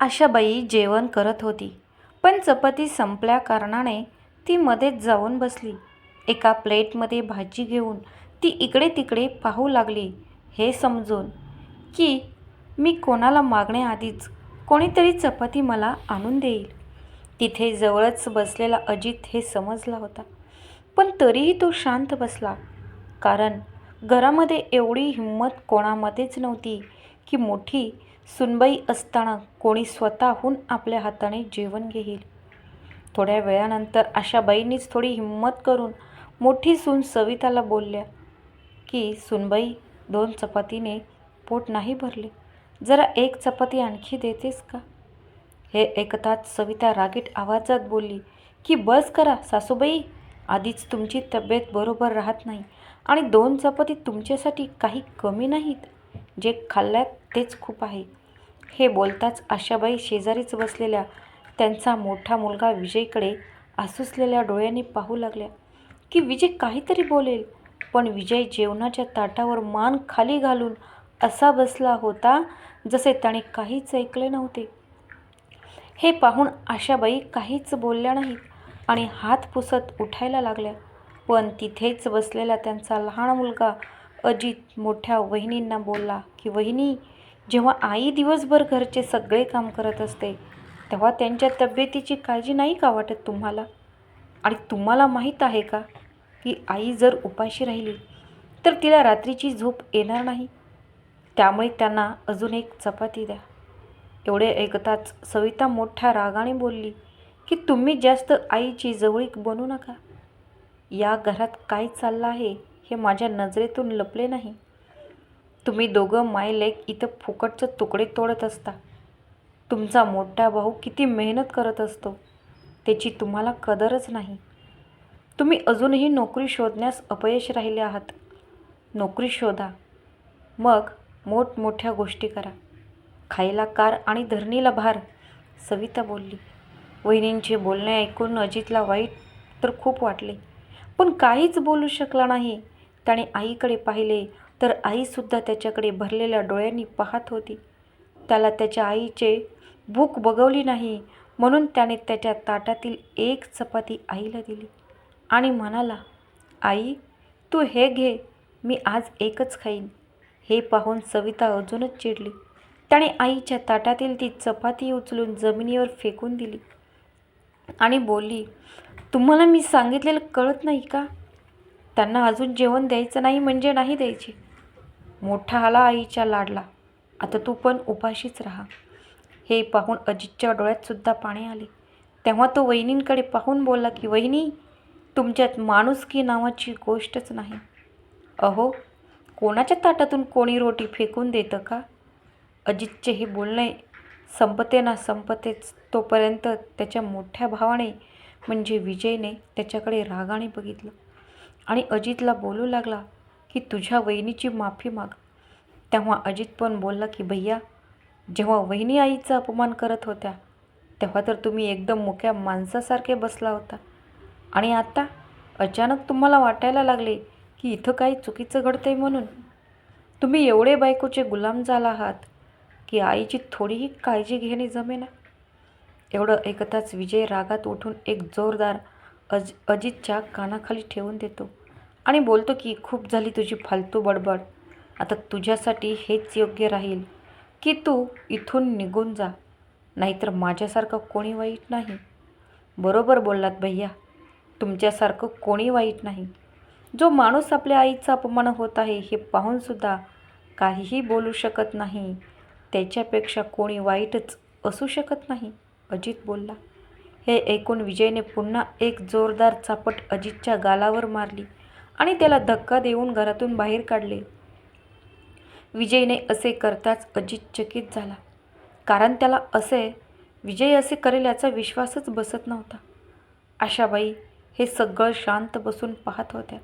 आशाबाई जेवण करत होती. पण चपाती संपल्या कारणाने ती मध्येच जाऊन बसली. एका प्लेटमध्ये भाजी घेऊन ती इकडे तिकडे पाहू लागली. हे समजून की मी कोणाला मागण्याआधीच कोणीतरी चपाती मला आणून देईल. तिथे जवळच बसलेला अजित हे समजला होता. पण तरीही तो शांत बसला. कारण घरामध्ये एवढी हिंमत कोणामध्येच नव्हती की मोठी सुनबाई असताना कोणी स्वतःहून आपल्या हाताने जेवण घेईल. थोड्या वेळानंतर आशाबाईंनीच थोडी हिंमत करून मोठी सून सविताला बोलल्या की सुनबाई दोन चपातीने पोट नाही भरले. जरा एक चपाती आणखी देतेस का? हे ऐकताच सविता रागीट आवाजात बोलली की बस करा सासूबाई. आधीच तुमची तब्येत बरोबर राहत नाही आणि दोन चपाती तुमच्यासाठी काही कमी नाहीत. जे खाल्ल्यात तेच खूप आहे. हे बोलताच आशाबाई शेजारीच बसलेल्या त्यांचा मोठा मुलगा विजयकडे आसुसलेल्या डोळ्यांनी पाहू लागल्या. की विजय काहीतरी बोलेल पण विजय जेवणाच्या ताटावर मान खाली घालून असा बसला होता जसे त्याने काहीच ऐकले नव्हते. हे पाहून आशाबाई काहीच बोलल्या नाहीत आणि हात पुसत उठायला लागल्या. पण तिथेच बसलेला त्यांचा लहान मुलगा अजित मोठ्या वहिनींना बोलला की वहिनी जेव्हा आई दिवसभर घरचे सगळे काम करत असते तेव्हा त्यांच्या तब्येतीची काळजी नाही का वाटत तुम्हाला? आणि तुम्हाला माहीत आहे का की आई जर उपाशी राहिली तर तिला रात्रीची झोप येणार नाही? त्यामुळे त्यांना अजून एक चपाती द्या. एवढे ऐकताच सविता मोठ्या रागाने बोलली की तुम्ही जास्त आईची जवळीक बनू नका. या घरात काय चाललं आहे हे माझ्या नजरेतून लपले नाही. तुम्ही दोघं माय लेक इथं फुकटचं तुकडे तोडत असता. तुमचा मोठा भाऊ किती मेहनत करत असतो. त्याची तुम्हाला कदरच नाही. तुम्ही अजूनही नोकरी शोधण्यास अपयश राहिले आहात. नोकरी शोधा. मग मोठमोठ्या गोष्टी करा. खायला कार आणि धरणीला भार सविता बोलली. वहिनींचे बोलणे ऐकून अजितला वाईट तर खूप वाटले. पण काहीच बोलू शकला नाही. त्याने आईकडे पाहिले तर आईसुद्धा त्याच्याकडे भरलेल्या डोळ्यांनी पाहत होती. त्याला त्याच्या आईचे भूक बगवली नाही म्हणून त्याने त्याच्या ताटातील एक चपाती आईला दिली आणि म्हणाला आई तू हे घे मी आज एकच खाईन. हे पाहून सविता अजूनच चिडली. त्याने आईच्या ताटातील ती चपाती उचलून जमिनीवर फेकून दिली आणि बोलली तुम्हाला मी सांगितलेलं कळत नाही का? त्यांना अजून जेवण द्यायचं नाही म्हणजे नाही द्यायची. मोठा आला आईच्या लाडला. आता तू पण उपाशीच राहा. हे पाहून अजितच्या डोळ्यातसुद्धा पाणी आले. तेव्हा तो वहिनींकडे पाहून बोलला की वहिनी तुमच्यात माणुसकी नावाची गोष्टच नाही. अहो कोणाच्या ताटातून कोणी रोटी फेकून देतं का? अजितचे हे बोलणे संपते ना संपतेच. तोपर्यंत त्याच्या मोठ्या भावाने म्हणजे विजयने त्याच्याकडे रागाने बघितलं आणि अजितला बोलू लागला की तुझ्या वहिनीची माफी माग. तेव्हा अजित पण बोलला की भैया जेव्हा वहिनी आईचा अपमान करत होत्या तेव्हा तर तुम्ही एकदम मुक्या माणसासारखे बसला होता. आणि आता अचानक तुम्हाला वाटायला लागले की इथं काही चुकीचं घडतंय म्हणून. तुम्ही एवढे बायकोचे गुलाम झाला आहात की आईची थोडीही काळजी घेणे जमेना. एवढं ऐकताच विजय रागात उठून एक जोरदार अज अजितच्या कानाखाली ठेवून देतो. आणि बोलतो की खूप झाली तुझी फालतू बडबड. आता तुझ्यासाठी हेच योग्य राहील की तू इथून निघून जा. नाहीतर माझ्यासारखं कोणी वाईट नाही. बरोबर बोललात भैया. तुमच्यासारखं कोणी वाईट नाही. जो माणूस आपल्या आईचा अपमान होत आहे हे पाहूनसुद्धा काहीही बोलू शकत नाही. त्याच्यापेक्षा कोणी वाईटच असू शकत नाही अजित बोलला. हे ऐकून विजयने पुन्हा एक जोरदार चापट अजितच्या गालावर मारली. आणि त्याला धक्का देऊन घरातून बाहेर काढले. विजयने असे करताच अजित चकित झाला. कारण त्याला असे विजय असे करेल याचा विश्वासच बसत नव्हता. आशाबाई हे सगळं शांत बसून पाहत होत्या.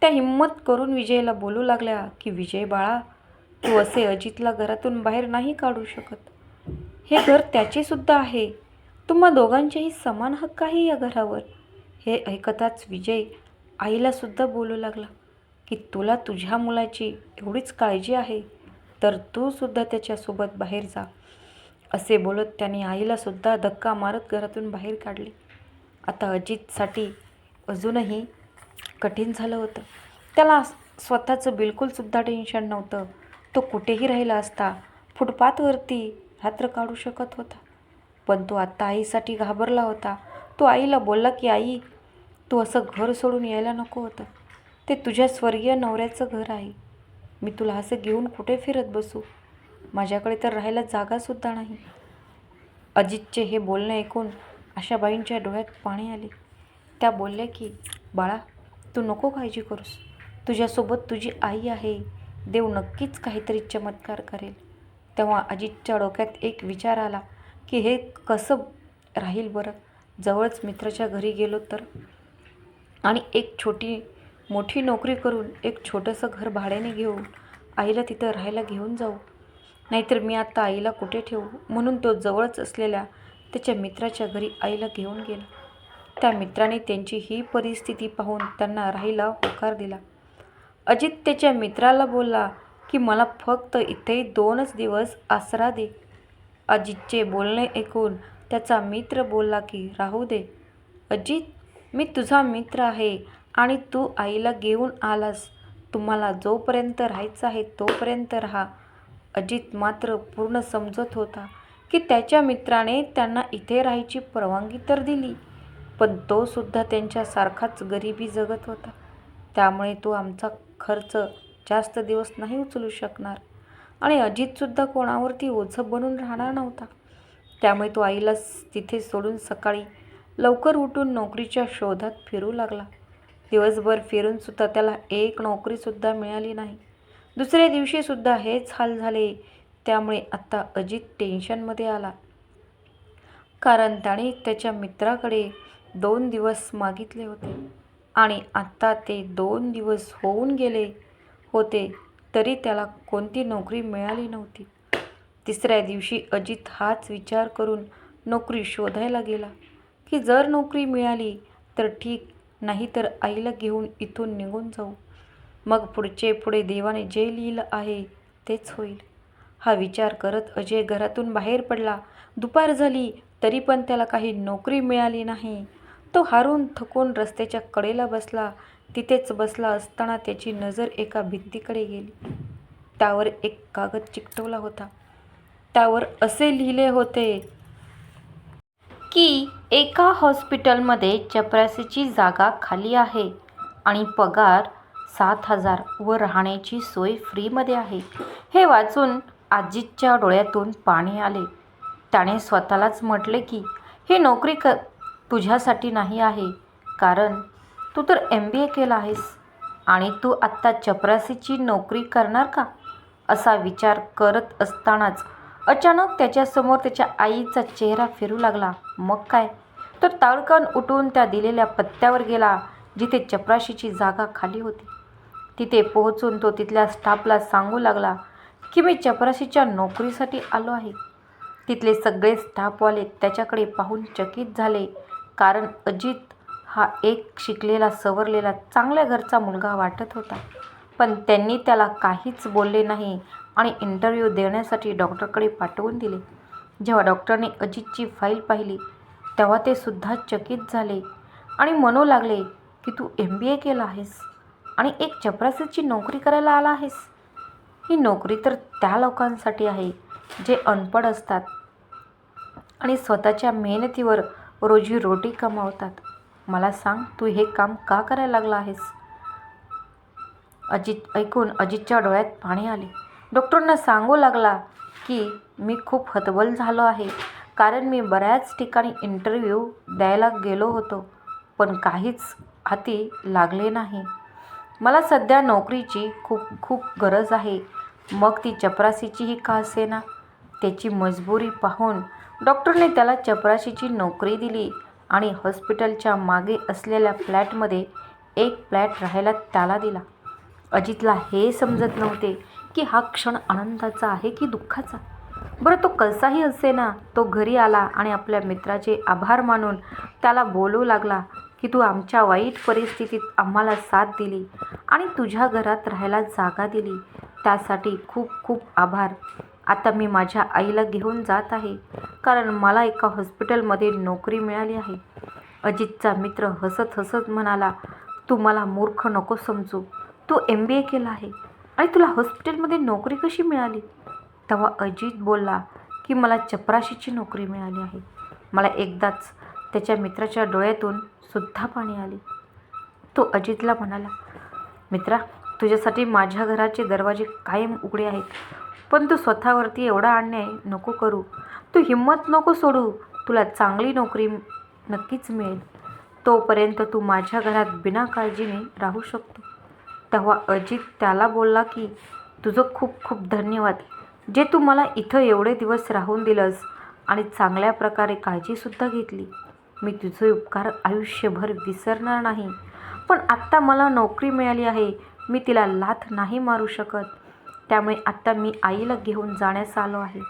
त्या हिंमत करून विजयला बोलू लागल्या की विजय बाळा तू असे अजितला घरातून बाहेर नाही काढू शकत. हे घर त्याचेसुद्धा आहे. तुम्हा दोघांचेही समान हक्क आहे या घरावर. हे ऐकताच विजय आईलासुद्धा बोलू लागला की तुला तुझ्या मुलाची एवढीच काळजी आहे तर तूसुद्धा त्याच्यासोबत बाहेर जा. असे बोलत त्याने आईलासुद्धा धक्का मारत घरातून बाहेर काढले. आता अजितसाठी अजूनही कठीण झालं होतं. त्याला स्वतःचं बिलकुलसुद्धा टेन्शन नव्हतं. तो कुठेही राहिला असता फुटपाथवरती रात्र काढू शकत होता. पण तो आत्ता आईसाठी घाबरला होता. तो आईला बोलला की आई तू असं घर सोडून यायला नको होतं. ते तुझ्या स्वर्गीय नवऱ्याचं घर आहे. मी तुला असं घेऊन कुठे फिरत बसू? माझ्याकडे तर राहायला जागासुद्धा नाही. अजितचे हे बोलणं ऐकून आशाबाईंच्या डोळ्यात पाणी आले. त्या बोलल्या की बाळा तू नको काळजी करूस. तुझ्यासोबत तुझी आई आहे. देव नक्कीच काहीतरी चमत्कार करेल. तेव्हा अजितच्या डोक्यात एक विचार आला की हे कसं राहील बरं? जवळच मित्राच्या घरी गेलो तर? आणि एक छोटी मोठी नोकरी करून एक छोटंसं घर भाड्याने घेऊन आईला तिथं राहायला घेऊन जाऊ. नाहीतर मी आत्ता आईला कुठे ठेवू? म्हणून तो जवळच असलेल्या त्याच्या मित्राच्या घरी आईला घेऊन गेला. त्या मित्राने त्यांची ही परिस्थिती पाहून त्यांना राहायला होकार दिला. अजित त्याच्या मित्राला बोलला की मला फक्त इथे दोनच दिवस आसरा दे. अजितचे बोलणे ऐकून त्याचा मित्र बोलला की राहू दे. अजित मी तुझा मित्र आहे आणि तू आईला घेऊन आलास. तुम्हाला जोपर्यंत राहायचं आहे तोपर्यंत राहा. अजित मात्र पूर्ण समजत होता की त्याच्या मित्राने त्यांना इथे राहायची परवानगी तर दिली पण तो सुद्धा त्यांच्यासारखाच गरिबी जगत होता. त्यामुळे तो आमचा खर्च जास्त दिवस नाही उचलू शकणार आणि अजितसुद्धा कोणावरती ओझं बनून राहणार नव्हता. त्यामुळे तो आईला तिथे सोडून सकाळी लवकर उठून नोकरीच्या शोधात फिरू लागला. दिवसभर फिरूनसुद्धा त्याला एक नोकरीसुद्धा मिळाली नाही. दुसऱ्या दिवशीसुद्धा हेच हाल झाले. त्यामुळे आत्ता अजित टेन्शनमध्ये आला. कारण त्याने त्याच्या मित्राकडे दोन दिवस मागितले होते. आणि आत्ता ते दोन दिवस होऊन गेले होते तरी त्याला कोणती नोकरी मिळाली नव्हती. तिसऱ्या दिवशी अजित हाच विचार करून नोकरी शोधायला गेला. की जर नोकरी मिळाली तर ठीक नाही तर आईला घेऊन इथून निघून जाऊ. मग पुढचे पुढे देवाने जे लिहिलं आहे तेच होईल. हा विचार करत अजय घरातून बाहेर पडला. दुपार झाली तरी पण त्याला काही नोकरी मिळाली नाही. तो हारून थकून रस्त्याच्या कडेला बसला. तिथेच बसला असताना त्याची नजर एका भिंतीकडे गेली. त्यावर एक कागद चिकटवला होता. त्यावर असे लिहिले होते की एका हॉस्पिटलमध्ये चपरासीची जागा खाली आहे आणि पगार सात हजार व राहण्याची सोय फ्रीमध्ये आहे. हे वाचून आजीच्या डोळ्यातून पाणी आले. त्याने स्वतःलाच म्हटले की ही नोकरी क तुझ्यासाठी नाही आहे कारण तू तर एम बी ए केला आहेस. आणि तू आत्ता चपरासीची नोकरी करणार का? असा विचार करत असतानाच अचानक त्याच्यासमोर त्याच्या आईचा चेहरा फिरू लागला. मग काय? तर ताडकन उठून त्या दिलेल्या पत्त्यावर गेला जिथे चपराशीची जागा खाली होती. तिथे पोहोचून तो तिथल्या स्टाफला सांगू लागला की मी चपराशीच्या नोकरीसाठी आलो आहे. तिथले सगळे स्टाफवाले त्याच्याकडे पाहून चकित झाले कारण अजित हा एक शिकलेला सवरलेला चांगल्या घरचा मुलगा वाटत होता. पण त्यांनी त्याला काहीच बोलले नाही. आणि इंटरव्ह्यू देण्यासाठी डॉक्टरकडे पाठवून दिले. जेव्हा डॉक्टरने अजितची फाईल पाहिली तेव्हा ते सुद्धा चकित झाले आणि म्हणू लागले की तू एम बी ए केला आहेस आणि एक चपरासीची नोकरी करायला आला आहेस. ही नोकरी तर त्या लोकांसाठी आहे जे अनपढ असतात आणि स्वतःच्या मेहनतीवर रोजी रोटी कमावतात. मला सांग तू हे काम का करायला लागला आहेस? अजित ऐकून अजितच्या डोळ्यात पाणी आले. डॉक्टरांना सांगू लागला की मी खूप हतबल झालो आहे. कारण मी बऱ्याच ठिकाणी इंटरव्ह्यू द्यायला गेलो होतो पण काहीच हाती लागले नाही. मला सध्या नोकरीची खूप खूप गरज आहे. मग ती चपरासीचीही का असेना? त्याची मजबुरी पाहून डॉक्टरने त्याला चपराशीची नोकरी दिली आणि हॉस्पिटलच्या मागे असलेल्या फ्लॅटमध्ये एक फ्लॅट राहायला त्याला दिला. अजितला हे समजत नव्हते की हा क्षण आनंदाचा आहे की दुःखाचा? बरं तो कसाही असे ना तो घरी आला आणि आपल्या मित्राचे आभार मानून त्याला बोलू लागला की तू आमच्या वाईट परिस्थितीत आम्हाला साथ दिली आणि तुझ्या घरात राहायला जागा दिली. त्यासाठी खूप खूप आभार. आता मी माझ्या आईला घेऊन जात आहे कारण मला एका हॉस्पिटलमध्ये नोकरी मिळाली आहे. अजितचा मित्र हसत हसत म्हणाला तू मला मूर्ख नको समजू. तू एम बी ए केला आहे. आणि तुला हॉस्पिटलमध्ये नोकरी कशी मिळाली? तेव्हा अजित बोलला की मला चपराशीची नोकरी मिळाली आहे. मला एकदाच त्याच्या मित्राच्या डोळ्यातून सुद्धा पाणी आले. तो अजितला म्हणाला मित्रा तुझ्यासाठी माझ्या घराचे दरवाजे कायम उघडे आहेत. पण तू स्वतःवरती एवढा अन्याय नको करू. तू हिंमत नको सोडू. तुला चांगली नोकरी नक्कीच मिळेल. तोपर्यंत तू माझ्या घरात बिना काळजीने राहू शकतो. तेव्हा अजित त्याला बोलला की तुझं खूप खूप धन्यवाद. जे तू मला इथं एवढे दिवस राहून दिलंस आणि चांगल्या प्रकारे काळजीसुद्धा घेतली मी तुझे उपकार आयुष्यभर विसरणार नाही. पण आत्ता मला नोकरी मिळाली आहे मी तिला लाथ नाही मारू शकत. त्यामुळे आत्ता मी आईला घेऊन जाण्यास आलो आहे.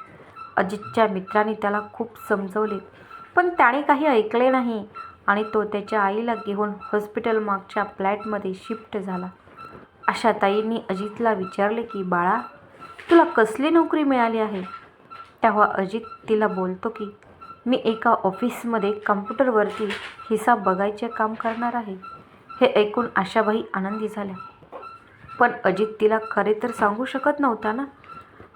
अजितच्या मित्राने त्याला खूप समजवले पण त्याने काही ऐकले नाही आणि तो त्याच्या आईला घेऊन हॉस्पिटल मागच्या फ्लॅटमध्ये शिफ्ट झाला. आशाताईंनी अजितला विचारले की बाळा तुला कसली नोकरी मिळाली आहे? तेव्हा अजित तिला बोलतो की मी एका ऑफिसमध्ये कम्प्युटरवरती हिसाब बघायचे काम करणार आहे. हे ऐकून आशाबाई आनंदी झाल्या. पण अजित तिला खरे तर सांगू शकत नव्हता ना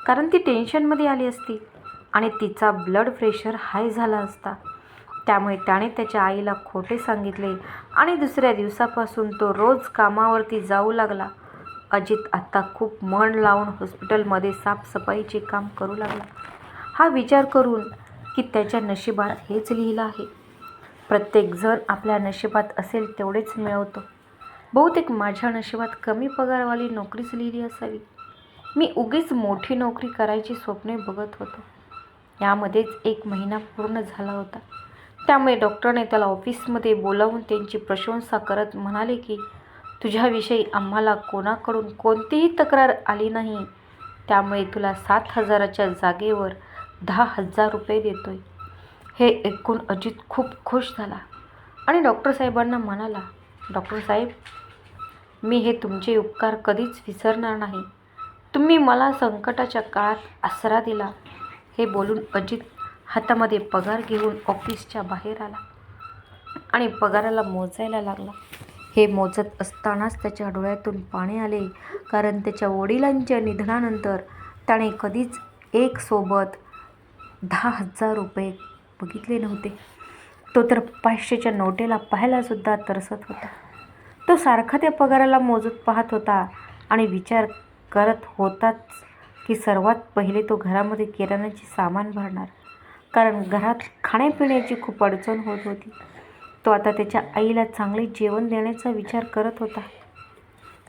कारण ती टेन्शनमध्ये आली असती आणि तिचा ब्लड प्रेशर हाय झाला असता. त्यामुळे त्याने त्याच्या आईला खोटे सांगितले आणि दुसऱ्या दिवसापासून तो रोज कामावरती जाऊ लागला. अजित आत्ता खूप मन लावून हॉस्पिटलमध्ये साफसफाईचे काम करू लागला. हा विचार करून की त्याच्या नशिबात हेच लिहिलं आहे. प्रत्येकजण आपल्या नशिबात असेल तेवढेच मिळवतो. बहुतेक माझ्या नशिबात कमी पगारवाली नोकरीच लिहिली असावी. मी उगीच मोठी नोकरी करायची स्वप्ने बघत होतो. यामध्येच एक महिना पूर्ण झाला होता. त्यामुळे डॉक्टरने त्याला ऑफिसमध्ये बोलावून त्यांची प्रशंसा करत म्हणाले की तुझ्याविषयी आम्हाला कोणाकडून कोणतीही तक्रार आली नाही. त्यामुळे तुला सात हजाराच्या जागेवर दहा हजार रुपये देतोय. हे ऐकून अजित खूप खुश झाला आणि डॉक्टर साहेबांना म्हणाला डॉक्टर साहेब मी हे तुमचे उपकार कधीच विसरणार नाही. तुम्ही मला संकटाच्या काळात आसरा दिला. हे बोलून अजित हातामध्ये पगार घेऊन ऑफिसच्या बाहेर आला आणि पगाराला मोजायला लागला. हे मोजत असतानाच त्याच्या डोळ्यातून पाणी आले कारण त्याच्या वडिलांच्या निधनानंतर त्याने कधीच एक सोबत दहा हजार रुपये बघितले नव्हते. तो तर पाचशेच्या नोटेला पाहायलासुद्धा तरसत होता. तो सारखा त्या पगाराला मोजत पाहत होता आणि विचार करत होताच की सर्वात पहिले तो घरामध्ये किराणाचे सामान भरणार. कारण घरात खाण्यापिण्याची खूप अडचण होत होती. तो आता त्याच्या आईला चांगले जेवण देण्याचा विचार करत होता.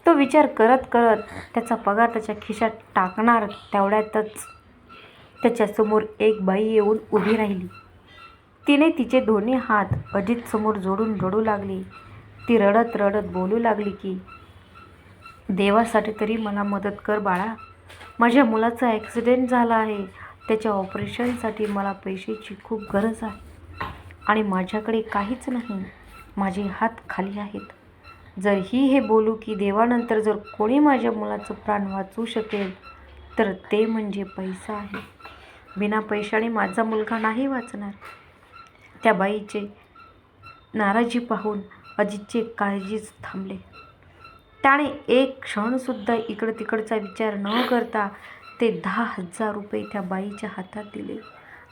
तो विचार करत करत त्याचा पगार त्याच्या खिशात टाकणार तेवढ्यातच त्याच्यासमोर एक बाई येऊन उभी राहिली. तिने तिचे दोन्ही हात अजितसमोर जोडून रडू लागली. ती रडत रडत बोलू लागली की देवासाठी तरी मला मदत कर बाळा. माझ्या मुलाचा ॲक्सिडेंट झाला आहे. त्याच्या ऑपरेशनसाठी मला पैशाची खूप गरज आहे. आणि माझ्याकडे काहीच नाही. माझे हात खाली आहेत. जर ही हे बोलू की देवानंतर जर कोणी माझ्या मुलाचं प्राण वाचवू शकेल तर ते म्हणजे पैसा आहे. बिना पैशाने माझा मुलगा नाही वाचणार. त्या बाईचे नाराजी पाहून अजितचे काळजीच थांबले. त्याने एक क्षणसुद्धा इकडं तिकडचा विचार न करता ते दहा हजार रुपये त्या बाईच्या हातात दिले.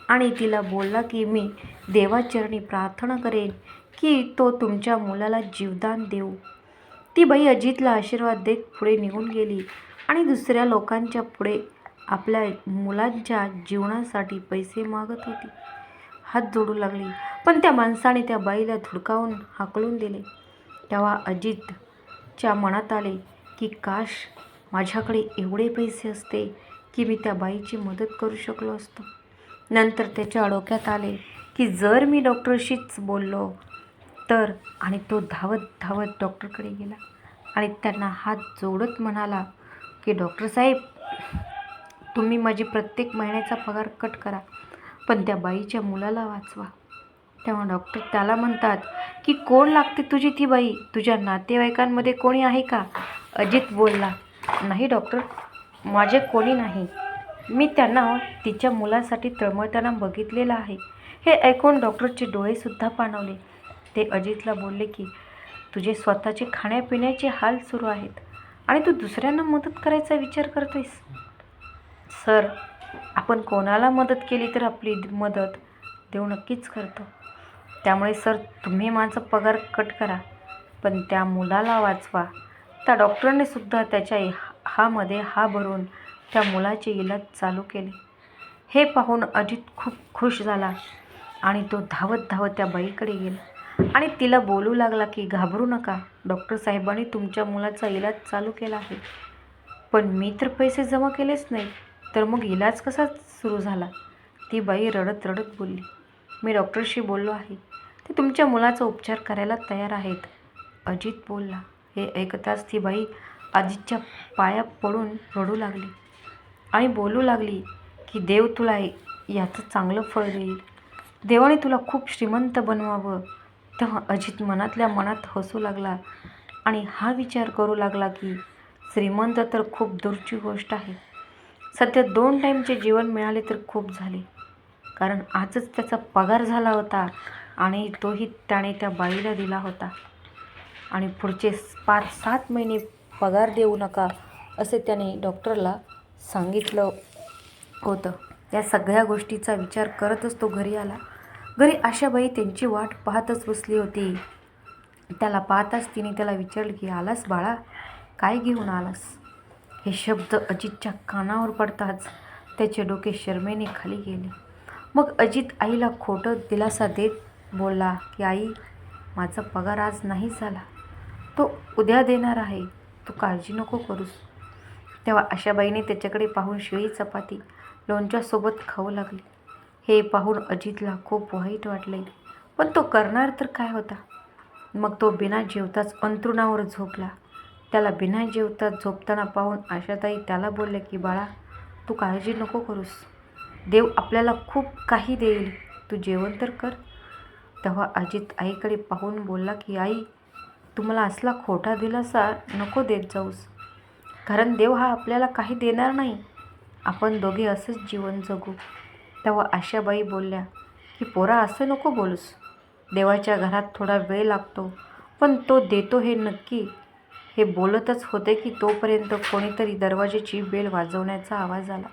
आणि तिला बोलला की मी देवाचरणी प्रार्थना करेन की तो तुमच्या मुलाला जीवदान देऊ. ती बाई अजितला आशीर्वाद देत पुढे निघून गेली आणि दुसऱ्या लोकांच्या पुढे आपल्या मुलांच्या जीवनासाठी पैसे मागत होती. हात जोडू लागली पण त्या माणसाने त्या बाईला धुडकावून हाकलून दिले. तेव्हा अजितच्या मनात आले की काश माझ्याकडे एवढे पैसे असते की मी त्या बाईची मदत करू शकलो असतो. नंतर त्याच्या डोक्यात आले की जर मी डॉक्टरशीच बोललो तर आणि तो धावत धावत डॉक्टरकडे गेला. आणि त्यांना हात जोडत म्हणाला की डॉक्टर साहेब तुम्ही माझी प्रत्येक महिन्याचा पगार कट करा पण त्या बाईच्या मुलाला वाचवा. तेव्हा डॉक्टर त्याला म्हणतात की कोण लागते तुझी ती बाई? तुझ्या नातेवाईकांमध्ये कोणी आहे का? अजित बोलला नाही डॉक्टर माझे कोणी नाही. मी त्यांना तिच्या मुलासाठी तळमळताना बघितलेलं आहे. हे ऐकून डॉक्टरचे डोळेसुद्धा पाणावले. ते अजितला बोलले की तुझे स्वतःचे खाण्यापिण्याचे हाल सुरू आहेत आणि तू दुसऱ्यांना मदत करायचा विचार करतोयस. सर आपण कोणाला मदत केली तर आपली मदत देव नक्कीच करतो. त्यामुळे सर तुम्ही माझा पगार कट करा. पण त्या मुलाला वाचवा. त्या डॉक्टरने सुद्धा त्याच्या हामध्ये हा भरून त्या मुलाचे इलाज चालू केले. हे पाहून अजित खूप खुश झाला आणि तो धावत धावत त्या बाईकडे गेला. आणि तिला बोलू लागला की घाबरू नका. डॉक्टर साहेबांनी तुमच्या मुलाचा इलाज चालू केला आहे. पण मी तर पैसे जमा केलेच नाही. तर मग इलाज कसा सुरू झाला? ती बाई रडत रडत बोलली. मी डॉक्टरशी बोललो आहे. ते तुमच्या मुलाचा उपचार करायला तयार आहेत. अजित बोलला. हे ऐकताच ती बाई आजीच्या पाया पडून रडू लागली. आणि बोलू लागली की देव तुला याचं चांगलं फळ देईल. देवाने तुला खूप श्रीमंत बनवावं. तेव्हा अजित मनातल्या मनात हसू लागला आणि हा विचार करू लागला की श्रीमंत तर खूप दूरची गोष्ट आहे. सध्या दोन टाईमचे जीवन मिळाले तर खूप झाले. कारण आजच त्याचा पगार झाला होता आणि तोही त्याने त्या बाईला दिला होता. आणि पुढचे पाच सात महिने पगार देऊ नका असे त्याने डॉक्टरला सांगितलं होतं. या सगळ्या गोष्टीचा विचार करतच तो घरी आला. घरी आशाबाई त्यांची वाट पाहतच बसली होती. त्याला पाहताच तिने त्याला विचारलं की आलास बाळा? काय घेऊन आलास? हे शब्द अजितच्या कानावर पडताच त्याचे डोके शर्मेने खाली गेले. मग अजित आईला खोटं दिलासा देत बोलला की आई माझा पगार आज नाही झाला. तो उद्या देणार आहे. तू काळजी नको करूस. तेव्हा आशाबाईने त्याच्याकडे पाहून शिळी चपाती लोणच्यासोबत खाऊ लागली. हे पाहून अजितला खूप वाईट वाटले पण तो करणार तर काय होता? मग तो बिना जेवताच अंतरुणावर झोपला. त्याला बिना जेवताच झोपताना पाहून आशाताई त्याला बोलले की बाळा तू काळजी नको करूस. देव आपल्याला खूप काही देईल. तू जेवण तर कर. तेव्हा अजित आईकडे पाहून बोलला की आई तुम्हाला असला खोटा दिलासा नको देत जाऊस. कारण देव हा आपल्याला काही देणार नाही. आपण दोघे असंच जीवन जगू. तेव्हा आशाबाई बोलल्या की पोरा असं नको बोलूस. देवाच्या घरात थोडा वेळ लागतो. पण तो देतो हे नक्की. हे बोलतच होते की तोपर्यंत कोणीतरी दरवाजेची बेल वाजवण्याचा आवाज आला.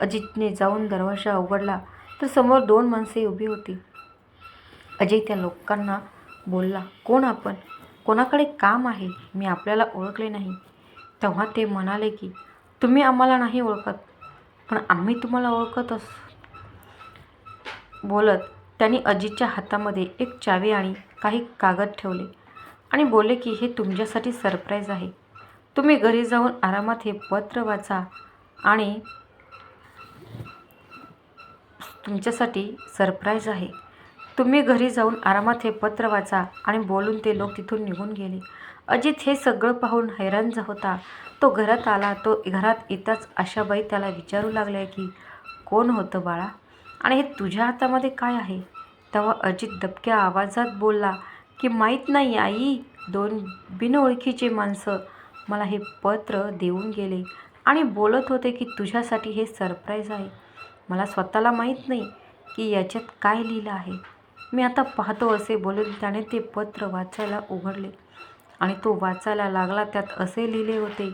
अजितने जाऊन दरवाजा उघडला तर समोर दोन माणसे उभी होती. अजय त्या लोकांना बोलला कोण आपण? कोणाकडे काम आहे मी आपल्याला ओळखले नाही. तेव्हा ते म्हणाले की तुम्ही आम्हाला नाही ओळखत पण आम्ही तुम्हाला ओळखत अस बोलत त्यांनी अजितच्या हातामध्ये एक चावी आणि काही कागद ठेवले आणि बोलले की हे तुमच्यासाठी सरप्राईज आहे. तुम्ही घरी जाऊन आरामात हे पत्र वाचा आणि तुमच्यासाठी सरप्राईज आहे. तुम्ही घरी जाऊन आरामात हे पत्र वाचा आणि बोलून ते लोक तिथून निघून गेले. अजित हे सगळं पाहून हैराण होता. तो घरात आला. तो घरात येताच आशाबाई त्याला विचारू लागल्या की कोण होतं बाळा? आणि हे तुझ्या हातामध्ये काय आहे? तेव्हा अजित दबक्या आवाजात बोलला की माहीत नाही आई दोन बिनओळखीचे माणसं मला हे पत्र देऊन गेले आणि बोलत होते की तुझ्यासाठी हे सरप्राईज आहे. मला स्वतःला माहीत नाही की याच्यात काय लिहिलं आहे. मी आता पाहतो असे बोलून त्याने ते पत्र वाचायला उघडले. आणि तो वाचायला लागला. त्यात असे लिहिले होते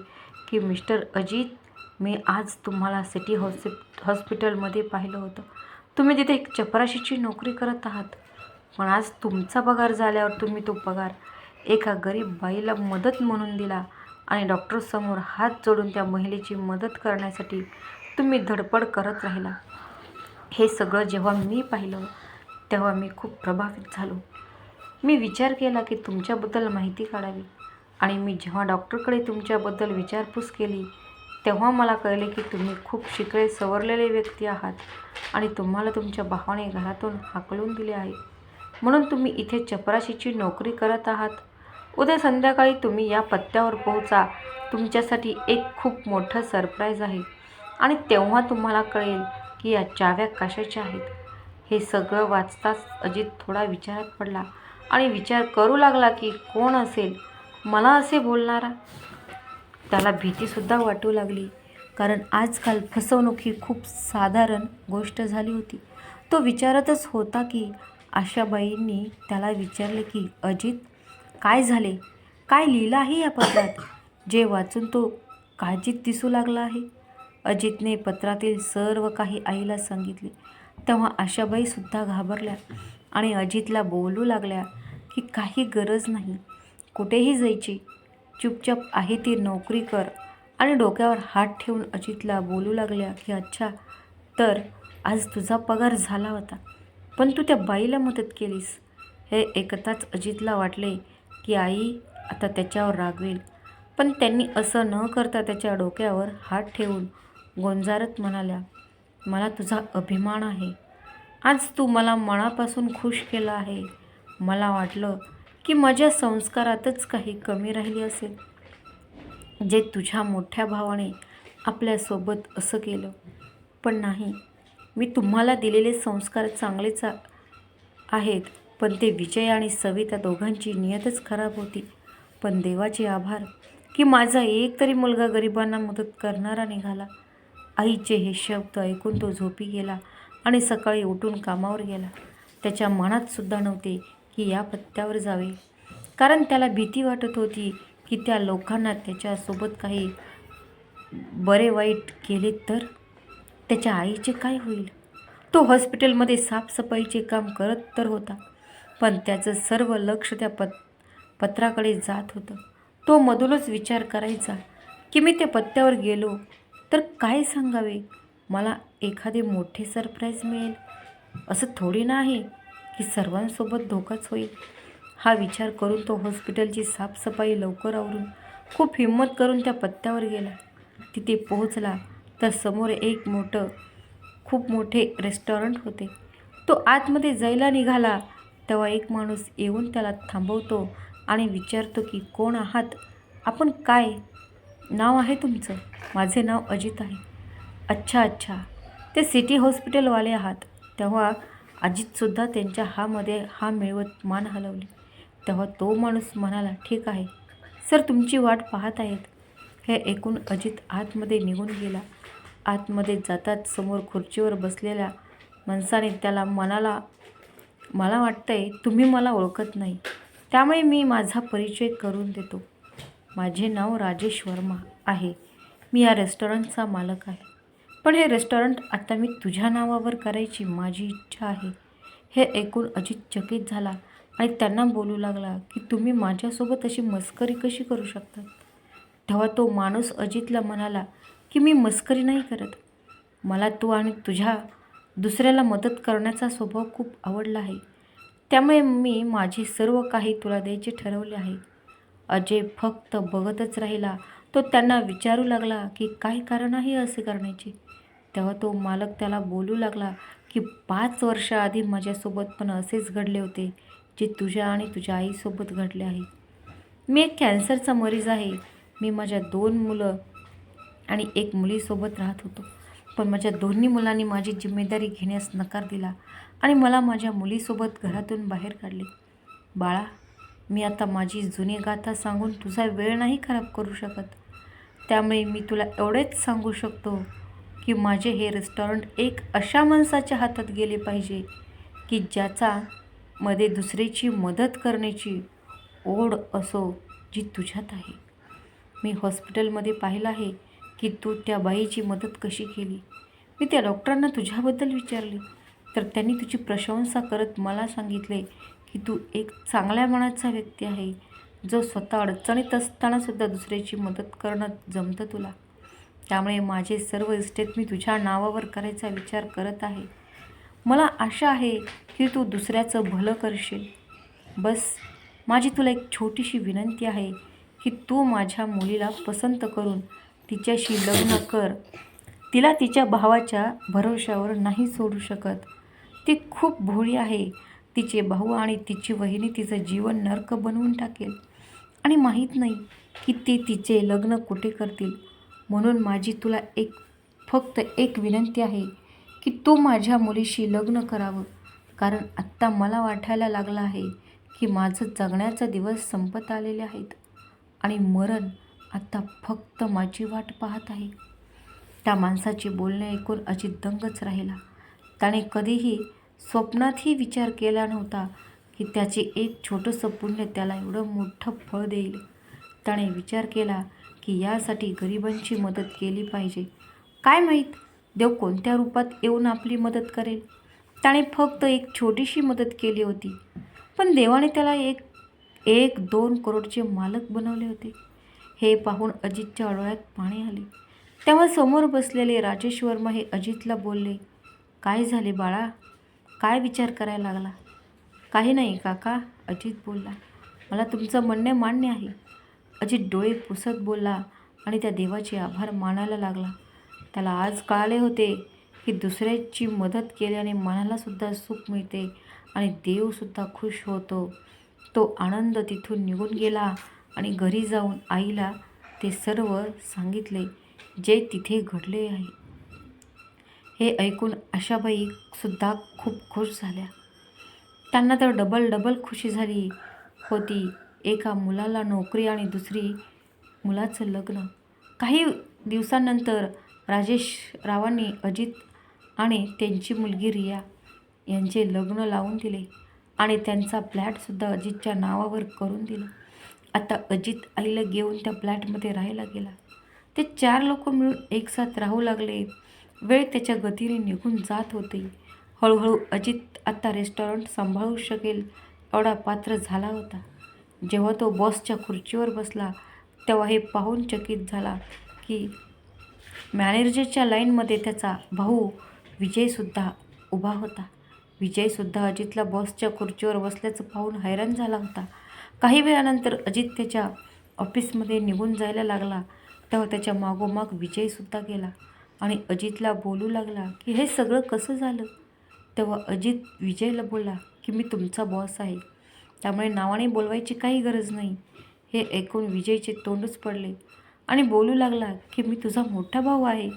की मिस्टर अजित मी आज तुम्हाला सिटी हॉस्पि हॉस्पिटलमध्ये पाहिलं होतं. तुम्ही तिथे एक चपराशीची नोकरी करत आहात. पण आज तुमचा पगार झाल्यावर तुम्ही तो पगार एका गरीब बाईला मदत म्हणून दिला आणि डॉक्टरसमोर हात जोडून त्या महिलेची मदत करण्यासाठी तुम्ही धडपड करत राहिला. हे सगळं जेव्हा मी पाहिलं तेव्हा मी खूप प्रभावित झालो. मी विचार केला की तुमच्याबद्दल माहिती काढावी. आणि मी जेव्हा डॉक्टरकडे तुमच्याबद्दल विचारपूस केली तेव्हा मला कळले की तुम्ही खूप शिकले सवरलेले व्यक्ती आहात आणि तुम्हाला तुमच्या भावाने घरातून हाकलून दिले आहे म्हणून तुम्ही इथे चपराशीची नोकरी करत आहात. उद्या संध्याकाळी तुम्ही या पत्त्यावर पोहोचा. तुमच्यासाठी एक खूप मोठं सरप्राईज आहे. आणि तेव्हा तुम्हाला कळेल की या चाव्या कशाच्या आहेत. हे सगळं वाचताच अजित थोडा विचारात पडला. आणि विचार करू लागला की कोण असेल? मला असे बोलणारा? त्याला भीतीसुद्धा वाटू लागली. कारण आजकाल फसवणूक ही खूप साधारण गोष्ट झाली होती. तो विचारतच होता की आशाबाईंनी त्याला विचारले की अजित काय झाले? काय लिहिलं आहे या पत्रात? जे वाचून तो काळजीत दिसू लागला आहे. अजितने पत्रातील सर्व काही आईला सांगितले. तेव्हा आशाबाईसुद्धा घाबरल्या आणि अजितला बोलू लागल्या की काही गरज नाही. कुठेही जायची. चुपचाप आहे ती नोकरी कर. आणि डोक्यावर हात ठेवून अजितला बोलू लागल्या की अच्छा तर आज तुझा पगार झाला होता. पण तू त्या बाईला मदत केलीस. हे एकताच अजितला वाटले की आई आता त्याच्यावर रागवेल. पण त्यांनी असं न करता त्याच्या डोक्यावर हात ठेवून गोंजारत म्हणाल्या मला तुझा अभिमान आहे. आज तू मला मनापासून खुश केलं आहे. मला वाटलं की माझ्या संस्कारातच काही कमी राहिली असेल. जे तुझ्या मोठ्या भावाने आपल्यासोबत असं केलं. पण नाही मी तुम्हाला दिलेले संस्कार चांगलेच आहेत पण ते विजय आणि सविता दोघांची नियतच खराब होती. पण देवाचे आभार की माझा एक तरी मुलगा गरिबांना मदत करणारा निघाला. आईचे हे शब्द ऐकून तो झोपी गेला आणि सकाळी उठून कामावर गेला. त्याच्या मनात सुद्धा नव्हते की या पत्त्यावर जावे. कारण त्याला भीती वाटत होती की त्या लोकांना त्याच्यासोबत काही बरे वाईट केले तर? त्याच्या आईचे काय होईल? तो हॉस्पिटलमध्ये साफसफाईचे काम करत तर होता पण त्याचं सर्व लक्ष त्या पत पत्राकडे जात होतं. तो मधूनच विचार करायचा की मी त्या पत्त्यावर गेलो तर काय सांगावे? मला एखादे मोठे सरप्राईज मिळेल. असं थोडी ना आहे की सर्वांसोबत धोकाच होईल. हा विचार करून तो हॉस्पिटलची साफसफाई लवकर आवरून खूप हिंमत करून त्या पत्त्यावर गेला. तिथे पोहोचला तर समोर एक मोठं खूप मोठे रेस्टॉरंट होते. तो आतमध्ये जायला निघाला. तेव्हा एक माणूस येऊन त्याला थांबवतो आणि विचारतो की कोण आहात? आपण काय? नाव आहे तुमचं. माझे नाव अजित आहे. अच्छा अच्छा. ते सिटी हॉस्पिटलवाले आहात. तेव्हा अजितसुद्धा त्यांच्या हामध्ये हा मिळवत मान हलवली. तेव्हा तो माणूस म्हणाला ठीक आहे. सर तुमची वाट पाहत आहेत. हे ऐकून अजित आतमध्ये निघून गेला. आतमध्ये जातात समोर खुर्चीवर बसलेल्या माणसाने त्याला मनाला मला वाटतंय तुम्ही मला ओळखत नाही. त्यामुळे मी माझा परिचय करून देतो. माझे नाव राजेश वर्मा आहे. मी या रेस्टॉरंटचा मालक आहे. पण हे रेस्टॉरंट आता मी तुझ्या नावावर करायची माझी इच्छा आहे. हे ऐकून अजित चकित झाला आणि त्यांना बोलू लागला की तुम्ही माझ्यासोबत अशी मस्करी कशी करू शकता? तेव्हा तो माणूस अजितला म्हणाला की मी मस्करी नाही करत. मला तू आणि तुझ्या दुसऱ्याला मदत करण्याचा स्वभाव खूप आवडला आहे. त्यामुळे मी माझे सर्व काही तुला द्यायचे ठरवले आहे. अजय फक्त बघतच राहिला. तो त्यांना विचारू लागला की काय कारण आहे असे करण्याचे. तेव्हा तो मालक त्याला बोलू लागला की पाच वर्षाआधी माझ्यासोबत पण असेच घडले होते जे तुझ्या आणि तुझ्या आईसोबत घडले आहे. मी एक कॅन्सरचा मरीज आहे. मी माझ्या दोन मुलं आणि एक मुलीसोबत राहत होतो. पण माझ्या दोन्ही मुलांनी माझी जिम्मेदारी घेण्यास नकार दिला आणि मला माझ्या मुलीसोबत घरातून बाहेर काढले. बाळा मी आता माझी जुनी गाथा सांगून तुझा वेळ नाही खराब करू शकत. त्यामुळे मी तुला एवढेच सांगू शकतो की माझे हे रेस्टॉरंट एक अशा माणसाच्या हातात गेले पाहिजे की ज्याचा मध्ये दुसरीची मदत करण्याची ओढ असो जी तुझ्यात आहे. मी हॉस्पिटलमध्ये पाहिलं आहे की तू त्या बाईची मदत कशी केली? मी त्या डॉक्टरांना तुझ्याबद्दल विचारले. तर त्यांनी तुझी प्रशंसा करत मला सांगितले की तू एक चांगल्या मनाचा व्यक्ती आहे. जो स्वतः अडचणीत असतानासुद्धा दुसऱ्याची मदत करणं जमतं तुला. त्यामुळे माझे सर्व इस्टेट मी तुझ्या नावावर करायचा विचार करत आहे. मला आशा आहे की तू दुसऱ्याचं भलं करशील. बस माझी तुला एक छोटीशी विनंती आहे की तू माझ्या मुलीला पसंत करून तिच्याशी लग्न कर. तिला तिच्या भावाच्या भरोश्यावर नाही सोडू शकत. ती खूप भोळी आहे. तिचे भाऊ आणि तिची वहिनी तिचं जीवन नर्क बनवून टाकेल. आणि माहीत नाही की ते तिचे लग्न कुठे करतील. म्हणून माझी तुला एक फक्त एक विनंती आहे की तू माझ्या मुलीशी लग्न करावं. कारण आत्ता मला वाटायला लागलं आहे की माझं जगण्याचा दिवस संपत आलेले आहेत. आणि मरण आत्ता फक्त माझी वाट पाहत आहे. त्या माणसाचे बोलणे ऐकून अजित दंगच राहिला. त्याने कधीही स्वप्नातही विचार केला नव्हता की त्याचे एक छोटंसं पुण्य त्याला एवढं मोठं फळ देईल. त्याने विचार केला की यासाठी गरिबांची मदत केली पाहिजे. काय माहीत? देव कोणत्या रूपात येऊन आपली मदत करेल? त्याने फक्त एक छोटीशी मदत केली होती. पण देवाने त्याला एक एक दोन करोडचे मालक बनवले होते. हे पाहून अजितच्या डोळ्यात पाणी आले. तेव्हा समोर बसलेले राजेश वर्मा हे अजितला बोलले काय झाले बाळा? काय विचार करायला लागला? काही नाही काका. अजित बोलला मला तुमचं म्हणणे मान्य आहे. अजित डोळे पुसत बोलला आणि त्या देवाचे आभार मानायला लागला. त्याला आज कळाले होते की दुसऱ्याची मदत केल्याने मनालासुद्धा सुख मिळते आणि देवसुद्धा खुश होतो. तो आनंद तिथून निघून गेला आणि घरी जाऊन आईला ते सर्व सांगितले जे तिथे घडले आहे. हे ऐकून आशाबाई सुद्धा खूप खुश झाल्या. त्यांना तर डबल डबल खुशी झाली होती. एका मुलाला नोकरी आणि दुसरी मुलाचं लग्न. काही दिवसांनंतर राजेश रावांनी अजित आणि त्यांची मुलगी रिया यांचे लग्न लावून दिले आणि त्यांचा फ्लॅटसुद्धा अजितच्या नावावर करून दिला. आता अजित आईला घेऊन त्या फ्लॅटमध्ये राहायला गेला. ते चार लोक मिळून एकसाथ राहू लागले. वेळ त्याच्या गतीने निघून जात होते. हळूहळू अजित आत्ता रेस्टॉरंट सांभाळू शकेल एवढा पात्र झाला होता. जेव्हा तो बॉसच्या खुर्चीवर बसला तेव्हा हे पाहून चकित झाला की मॅनेजरच्या लाईनमध्ये त्याचा भाऊ विजयसुद्धा उभा होता. विजयसुद्धा अजितला बॉसच्या खुर्चीवर बसल्याचं पाहून हैराण झाला होता. काही वेळानंतर अजित त्याच्या ऑफिसमध्ये निघून जायला लागला तेव्हा त्याच्या मागोमाग विजयसुद्धा गेला. आणि अजितला बोलू लागला की हे सगळं कसं झालं? तेव्हा अजित विजयला बोलला की मी तुमचा बॉस आहे. त्यामुळे नावाने बोलवायची काही गरज नाही. हे ऐकून विजयचे तोंडच पडले आणि बोलू लागला की मी तुझा मोठा भाऊ आहे.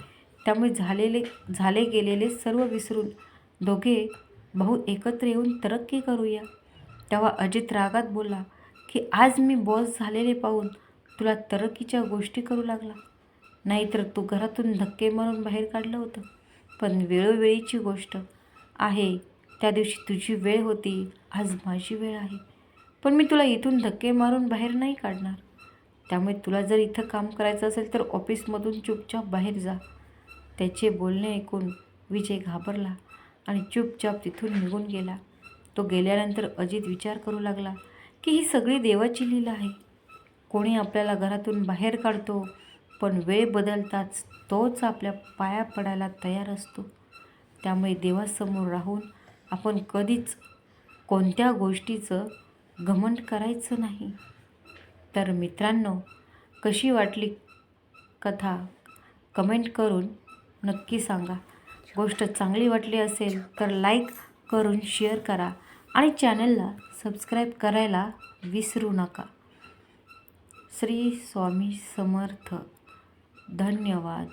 त्यामुळे झालेले झाले गेलेले सर्व विसरून दोघे भाऊ एकत्र येऊन तरक्की करूया. तेव्हा अजित रागात बोलला की आज मी बॉस झालेले पाहून तुला तरक्कीच्या गोष्टी करू लागला. नाहीतर तू घरातून धक्के मारून बाहेर काढलं होतं. पण वेळोवेळीची गोष्ट आहे त्या दिवशी तुझी वेळ होती आज माझी वेळ आहे. पण मी तुला इथून धक्के मारून बाहेर नाही काढणार. त्यामुळे तुला जर इथं काम करायचं असेल तर ऑफिसमधून चुपचाप बाहेर जा. त्याचे बोलणे ऐकून विजय घाबरला आणि चुपचाप तिथून निघून गेला. तो गेल्यानंतर अजित विचार करू लागला की ही सगळी देवाची लीला आहे. कोणी आपल्याला घरातून बाहेर काढतो पण वेळ बदलताच तोच आपल्या पाया पडायला तयार असतो. त्यामुळे देवासमोर राहून आपण कधीच कोणत्या गोष्टीचं घमंड करायचं नाही. तर मित्रांनो कशी वाटली कथा? कमेंट करून नक्की सांगा. गोष्ट चांगली वाटली असेल तर लाईक करून शेअर करा आणि चॅनलला सबस्क्राईब करायला विसरू नका. श्री स्वामी समर्थ. धन्यवाद.